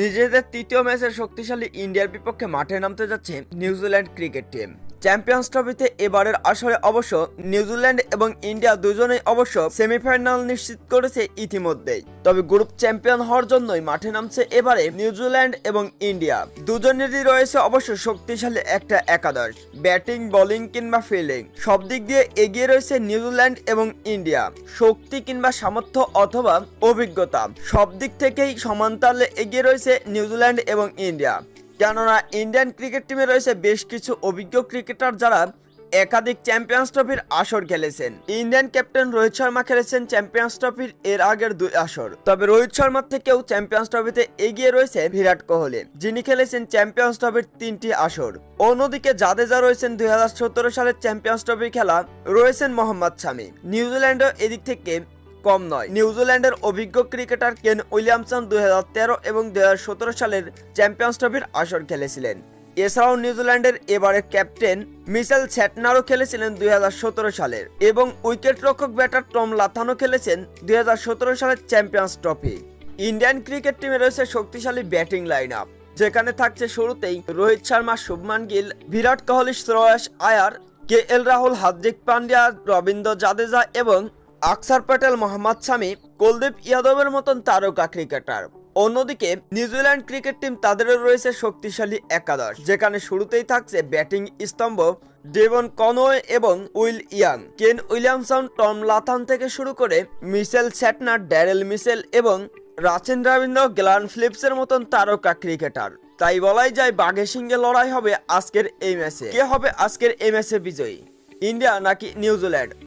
নিজেদের তৃতীয় ম্যাচের শক্তিশালী ইন্ডিয়ার বিপক্ষে মাঠে নামতে যাচ্ছে নিউজিল্যান্ড ক্রিকেট টিম। চ্যাম্পিয়ন্স ট্রফিতে এবারের আসরে অবশ্য নিউজিল্যান্ড এবং ইন্ডিয়া দুজনেই অবশ্য সেমিফাইনাল নিশ্চিত করেছে ইতিমধ্যেই। তবে গ্রুপ চ্যাম্পিয়ন হওয়ার জন্যই মাঠে নামছে এবারে নিউজিল্যান্ড এবং ইন্ডিয়া। দুজনেরই রয়েছে অবশ্য শক্তিশালী একটা একাদশ, ব্যাটিং, বোলিং কিংবা ফিল্ডিং। সব দিক দিয়ে এগিয়ে রয়েছে নিউজিল্যান্ড এবং ইন্ডিয়া, শক্তি কিংবা সামর্থ্য অথবা অভিজ্ঞতা। সব দিক থেকেই সমান্তালে এগিয়ে রয়েছে নিউজিল্যান্ড এবং ইন্ডিয়া। কেননা ইন্ডিয়ান ক্রিকেট টিমে রয়েছে বেশ কিছু অভিজ্ঞ ক্রিকেটার যারা একাধিক চ্যাম্পিয়ন্স ট্রফির আসর খেলেছেন। ইন্ডিয়ান ক্যাপ্টেন রোহিত শর্মা খেলেছেন চ্যাম্পিয়ন্স ট্রফির এর আগের দুই আসর। তবে রোহিত শর্মার থেকেও চ্যাম্পিয়ন্স ট্রফিতে এগিয়ে রয়েছে বিরাট কোহলি, যিনি খেলেছেন চ্যাম্পিয়ন্স ট্রফির তিনটি আসর। অন্যদিকে জাদেজা রয়েছেন দুই হাজার সতেরো সালের চ্যাম্পিয়ন্স ট্রফি খেলা, রয়েছেন মোহাম্মদ শামি। নিউজিল্যান্ডও এদিক থেকে কম নয়। নিউজিল্যান্ডের অভিজ্ঞ ক্রিকেটার কেন উইলিয়ামসন দু হাজার তেরো এবং দুই সালের চ্যাম্পিয়ন্স ট্রফির আসর খেলেছিলেন। এছাড়াও নিউজিল্যান্ডের এবারের ক্যাপ্টেন মিশেল স্যাটনারও খেলেছিলেন দুই সালের এবং উইকেট রক্ষক ব্যাটার টম লাথানো খেলেছেন দুই সালের চ্যাম্পিয়ন্স ট্রফি। ইন্ডিয়ান ক্রিকেট টিমে রয়েছে শক্তিশালী ব্যাটিং লাইন আপ যেখানে থাকছে শুরুতেই রোহিত শর্মা, শুভমান গিল, বিরাট কোহলি শ্রেয়স আয়ার, কে এল রাহুল, হার্দিক পান্ডিয়া, রবীন্দ্র জাদেজা এবং আকসার প্যাটেল মোহাম্মদ শামি কুলদীপ ইয়াদবের মতন তারকা ক্রিকেটার। অন্যদিকে, নিউজিল্যান্ড ক্রিকেট টিম তাদেরও রয়েছে শক্তিশালী একাদশ, যেখানে শুরুতেই থাকছে ব্যাটিং স্তম্ভ ডেভন কনওয়ে এবং Will Young. Kane Williamson, Tom Latham থেকে শুরু করে মিশেল স্যাটনার, ড্যারেল মিশেল এবং রাচেন রবীন্দ্র গ্লান ফিলিপসের মতন তারকা ক্রিকেটার। তাই বলাই যায় বাঘের সিংহে লড়াই হবে আজকের এই ম্যাচে। কে হবে আজকের এই ম্যাচে বিজয়ী? ইন্ডিয়া নাকি নিউজিল্যান্ড?